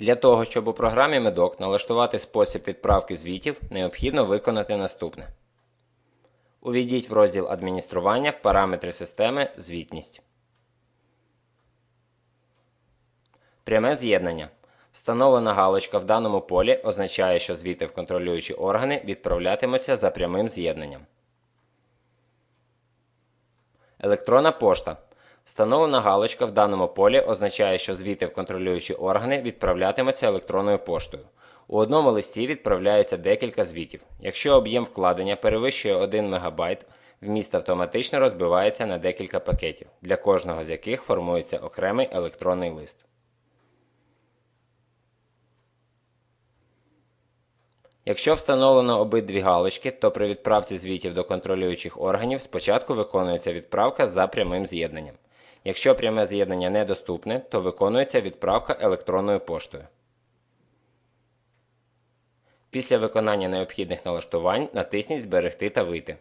Для того, щоб у програмі Медок налаштувати спосіб відправки звітів, необхідно виконати наступне. Увійдіть в розділ Адміністрування, Параметри системи, Звітність. Пряме з'єднання. Встановлена галочка в даному полі означає, що звіти в контролюючі органи відправлятимуться за прямим з'єднанням. Електронна пошта. Встановлена галочка в даному полі означає, що звіти в контролюючі органи відправлятимуться електронною поштою. У одному листі відправляється декілька звітів. Якщо об'єм вкладення перевищує 1 МБ, вміст автоматично розбивається на декілька пакетів, для кожного з яких формується окремий електронний лист. Якщо встановлено обидві галочки, то при відправці звітів до контролюючих органів спочатку виконується відправка за прямим з'єднанням. Якщо пряме з'єднання недоступне, то виконується відправка електронною поштою. Після виконання необхідних налаштувань натисніть Зберегти та вийти.